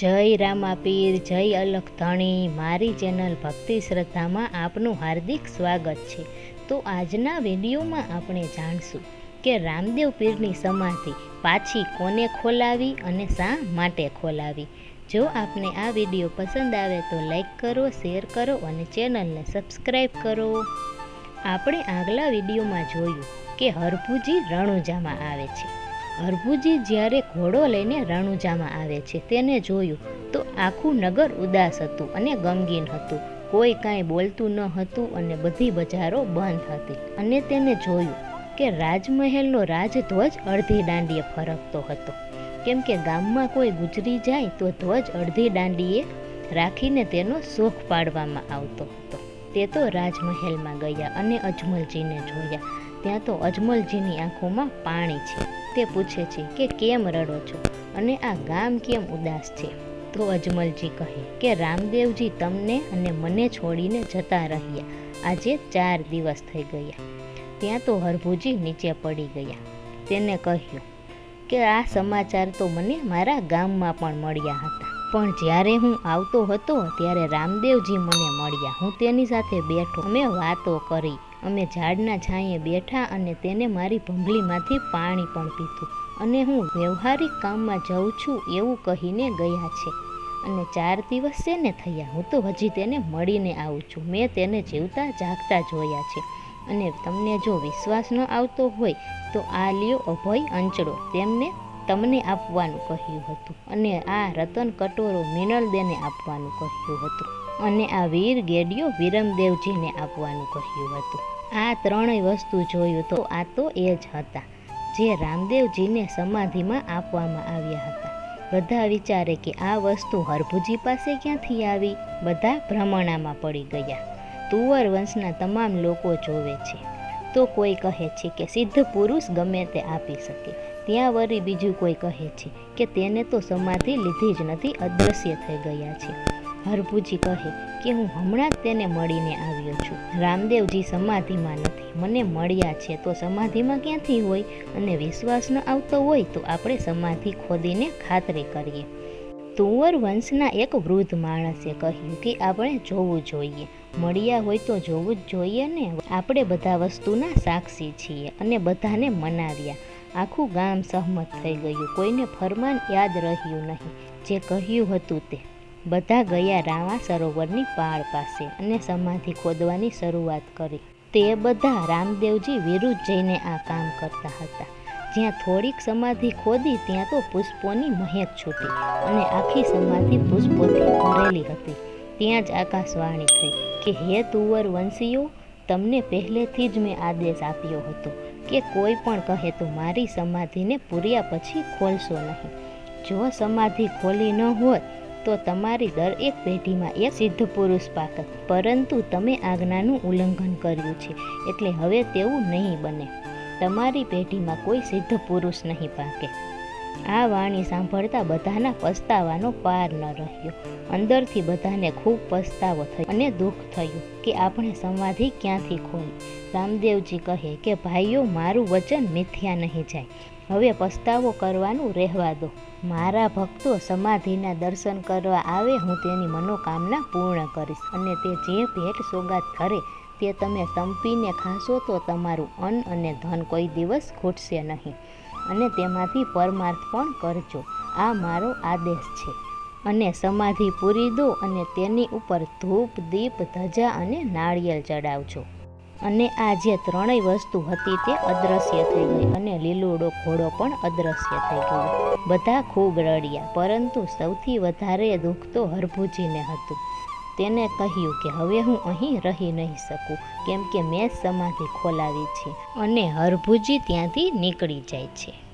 જય રામાપીર, જય અલખ ધણી. મારી ચેનલ ભક્તિ શ્રદ્ધામાં આપનું હાર્દિક સ્વાગત છે. તો આજના વિડીયોમાં આપણે જાણશું કે રામદેવ પીરની સમાધિ પાછી કોને ખોલાવી અને શા માટે ખોલાવી? જો આપને આ વીડિયો પસંદ આવે તો લાઈક કરો, શેર કરો અને ચેનલને સબસ્ક્રાઈબ કરો. આપણે આગલા વિડીયોમાં જોયું કે હરભુજી રણુજામાં આવે છે. હરભુજી જ્યારે ઘોડો લઈને રણુજામાં આવે છે, તેને જોયું તો આખું નગર ઉદાસ હતું અને ગમગીન હતું. કોઈ કાંઈ બોલતું ન હતું અને બધી બજારો બંધ હતી. અને તેને જોયું કે રાજમહેલનો રાજધ્વજ અડધી દાંડીએ ફરકતો હતો. કેમ કે ગામમાં કોઈ ગુજરી જાય તો ધ્વજ અડધી દાંડીએ રાખીને તેનો શોખ પાડવામાં આવતો હતો. તે તો રાજમહેલમાં ગયા અને અજમલજીને જોયા. ત્યાં તો અજમલજીની આંખોમાં પાણી છે. તે પૂછે છે કે કેમ રડો છો? અને આ ગામ કેમ ઉદાસ છે? તો અજમલજી કહે કે રામદેવજી તમને અને મને છોડીને જતા રહ્યા. આજે ચાર દિવસ થઈ ગયા. ત્યાં તો હરભુજી નીચે પડી ગયા. તેને કહ્યું કે આ સમાચાર તો મને મારા ગામમાં પણ મળ્યા હતા. પણ જ્યારે હું આવતો હતો, ત્યારે રામદેવજી મને મળ્યા. હું તેની સાથે બેઠો. અમે વાતો કરી. અમે ઝાડના છાંયે બેઠા અને તેને મારી ભંભલીમાંથી પાણી પણ પીધું. અને હું વ્યવહારિક કામમાં જાઉં છું એવું કહીને ગયા છે. અને ચાર દિવસ છે ને થયા. હું તો હજી તેને મળીને આવું છું. મેં તેને જીવતા જાગતા જોયા છે. અને તમને જો વિશ્વાસ ન આવતો હોય તો આ લ્યો અભય અંચળો. તેમને તમને આપવાનું કહ્યું હતું. અને આ રતન કટોરો મિનલદેને આપવાનું કહ્યું હતું. અને આ વીર ગેડિયો વિરમદેવજીને આપવાનું કહ્યું હતું. આ ત્રણેય વસ્તુ જોયું તો આ તો એ જ હતા, જે રામદેવજીને સમાધિમાં આપવામાં આવ્યા હતા. બધા વિચારે કે આ વસ્તુ હરભુજી પાસે ક્યાંથી આવી? બધા ભ્રમણામાં પડી ગયા. તુવર વંશના તમામ લોકો જોવે છે. તો કોઈ કહે છે કે સિદ્ધ પુરુષ ગમે તે આપી શકે. ત્યાં વળી બીજું કોઈ કહે છે કે તેને તો સમાધિ લીધી જ નથી અદૃશ્ય થઈ ગયા છે. હરભુજી કહે કે હું હમણાં જ તેને મળીને આવ્યો છું. રામદેવજી સમાધિમાં નથી. મને મળ્યા છે તો સમાધિમાં ક્યાંથી હોય? અને વિશ્વાસ ન આવતો હોય તો આપણે સમાધિ ખોદીને ખાતરી કરીએ. તુંવર વંશના એક વૃદ્ધ માણસે કહ્યું કે આપણે જોવું જોઈએ. મળ્યા હોય તો જોવું જ જોઈએ ને? આપણે બધા વસ્તુના સાક્ષી છીએ અને બધાને મનાવ્યા. આખું ગામ સહમત થઈ ગયું. કોઈને ફરમાન યાદ રહ્યું નહીં. જે કહ્યું હતું તે. બધા ગયા રાવા સરોવરની પાળ પાસે અને સમાધિ ખોદવાની શરૂઆત કરી. તે બધા રામદેવજી વિરુદ્ધ જઈને આ કામ કરતા હતા. જ્યાં થોડીક સમાધિ ખોદી, ત્યાં તો પુષ્પોની મહેક છૂટી અને આખી સમાધિ પુષ્પોથી ભરેલી હતી. ત્યાં જ આકાશવાણી થઈ કે, હે તુવર વંશીઓ, તમને પહેલેથી જ મેં આદેશ આપ્યો હતો કે કોઈ પણ કહે તો મારી સમાધિને પૂર્યા પછી ખોલશો નહીં. જો સમાધિ ખોલી ન હોત તો તમારી દરેક પેઢીમાં એક સિદ્ધ પુરુષ પાકત પરંતુ તમે આજ્ઞાનું ઉલ્લંઘન કર્યું છે, એટલે હવે તેવું નહીં બને. તમારી પેઢીમાં કોઈ સિદ્ધ પુરુષ નહીં પાકે. આ વાણી સાંભળતા બધાના પસ્તાવાનો પાર ન રહ્યો. અંદરથી બધાને ખૂબ પસ્તાવો થયો અને દુઃખ થયું કે આપણે સમાધિ ક્યાંથી ખોલી રામદેવજી કહે કે, ભાઈઓ, મારું વચન મિથ્યા નહીં જાય. હવે પસ્તાવો કરવાનું રહેવા દો. મારા ભક્તો સમાધિના દર્શન કરવા આવે, હું તેની મનોકામના પૂર્ણ કરીશ. અને તે જે ભેટ સોગાત કરે, તે તમે સંપીને ખાશો તો તમારું અન્ન અને ધન કોઈ દિવસ ખૂટશે નહીં. અને તેમાંથી પરમાર્થ પણ કરજો. આ મારો આદેશ છે. અને સમાધિ પૂરી દો અને તેની ઉપર ધૂપ, દીપ, ધજા અને નાળિયેર ચડાવજો. અને આ જે ત્રણેય વસ્તુ હતી તે અદ્રશ્ય થઈ ગઈ અને લીલુડો ઘોડો પણ અદ્રશ્ય થઈ ગયો. બધા ખૂબ રડ્યા, પરંતુ સૌથી વધારે દુઃખ તો હરભુજીને હતું. તેને કહ્યું કે, હવે હું અહીં રહી નહીં શકું, કેમ કે મેં સમાધિ ખોલાવી છે અને હરભુજી ત્યાંથી નીકળી જાય છે.